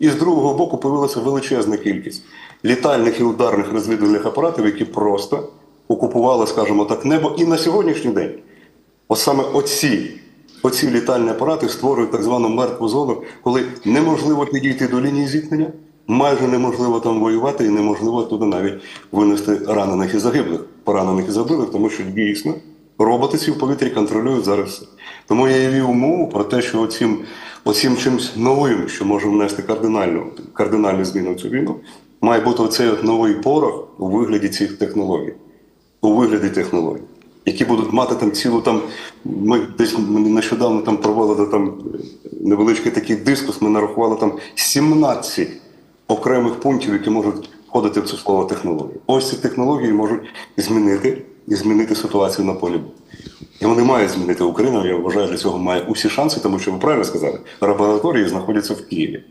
І з другого боку появилася величезна кількість літальних і ударних розвідувальних апаратів, які просто окупували, скажімо так, небо. І на сьогоднішній день, от саме оці, оці літальні апарати створюють так звану мертву зону, коли неможливо підійти до лінії зіткнення, майже неможливо там воювати, і неможливо туди навіть винести ранених і загиблих, поранених і загиблих, тому що дійсно роботи ці в повітрі контролюють зараз. Тому я і вів мову про те, що оцім, оцім чимось новим, що може внести кардинальну, кардинальну зміну в цю війну, має бути оцей от новий порох у вигляді цих технологій у вигляді технологій, які будуть мати там цілу там. Ми десь нещодавно там проводили там невеличкий такий дискус. Ми нарахували там 17 окремих пунктів, які можуть входити в це слово технології. Ось ці технології можуть змінити і змінити ситуацію на полі. Бою. не має змінити Україну. Я вважаю, для цього має усі шанси, тому що ви правильно сказали, лабораторії знаходяться в Києві.